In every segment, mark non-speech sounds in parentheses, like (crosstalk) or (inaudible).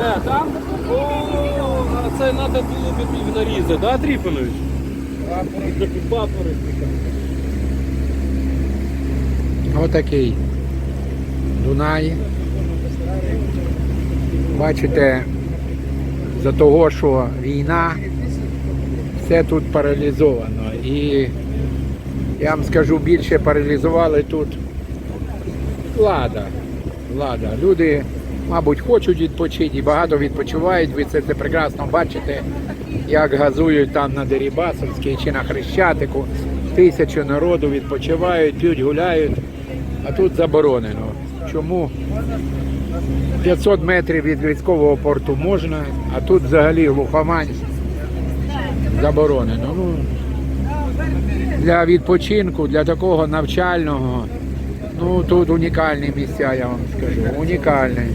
Е, там? О, це треба було б нарізати, да, Тріпанович? Отакий Дунай. Бачите, за того, що війна, все тут паралізовано. І я вам скажу, більше паралізували тут влада. влада. Люди, мабуть, хочуть відпочити і багато відпочивають. Ви це, це прекрасно бачите, як газують там на Дерибасовській чи на Хрещатику. Тисячі народу відпочивають, п'ють, гуляють, а тут заборонено. Чому? 500 метрів від військового порту можна, а тут взагалі глухомань заборонено. Ну, для відпочинку, для такого навчального, ну тут унікальні місця, я вам скажу. Унікальні.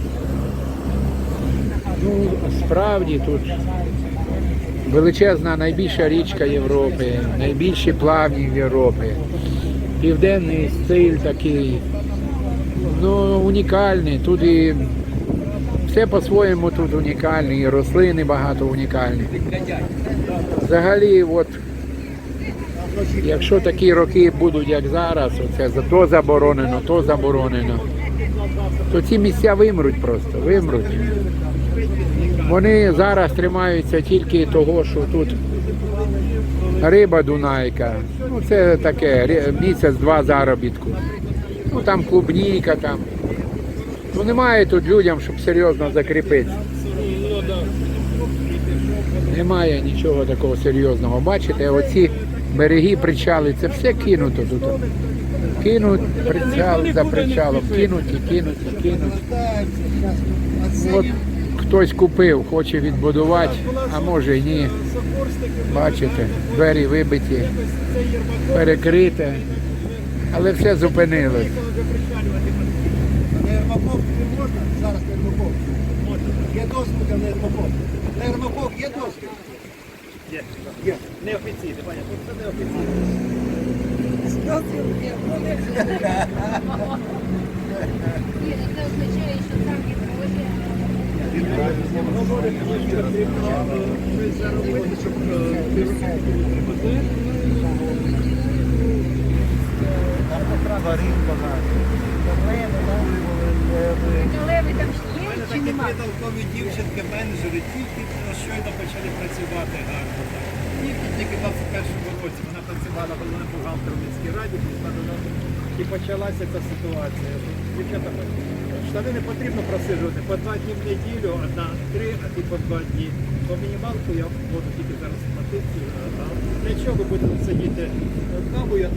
Ну, справді тут величезна найбільша річка Європи, найбільші плавні в Європі. Південний стиль такий. Ну, унікальний. Тут і все по-своєму тут унікальне, і рослини багато унікальні. Взагалі, от, якщо такі роки будуть, як зараз, оце то заборонено, то заборонено, то ці місця вимруть просто, вимруть. Вони зараз тримаються тільки того, що тут риба Дунайка. Ну, це таке, місяць-два заробітку. Ну там клубніка там. Ну немає тут людям, щоб серйозно закріпитися. Немає нічого такого серйозного. Бачите, оці береги, причали, це все кинуто тут. Кинуть причал за причалом, кинуті, кинуті, кинуті. От хтось купив, хоче відбудувати, а може і ні. Бачите, двері вибиті, перекрите, але все зупинилось. На Ермаков не можна? Зараз на. Є дозвіл на Ермаков. На Ермаков є дозвіл? Неофіційний, понятно, це неофіційний. (laughs) Ні, ну це означає, що там є положення. Леви там є чи немає? Толкові дівчинки, менеджери, тільки щойно почали працювати гарно. Тільки тільки в 21-му році вона працювала головним бухгалтером в міській раді, і почалася ця ситуація. Дівчата, штани не потрібно просиджувати по два дні в неділю, одна три, а ти по два дні. По мінімалку я буду тільки зараз платити. А для чого ви будете сидіти кавою?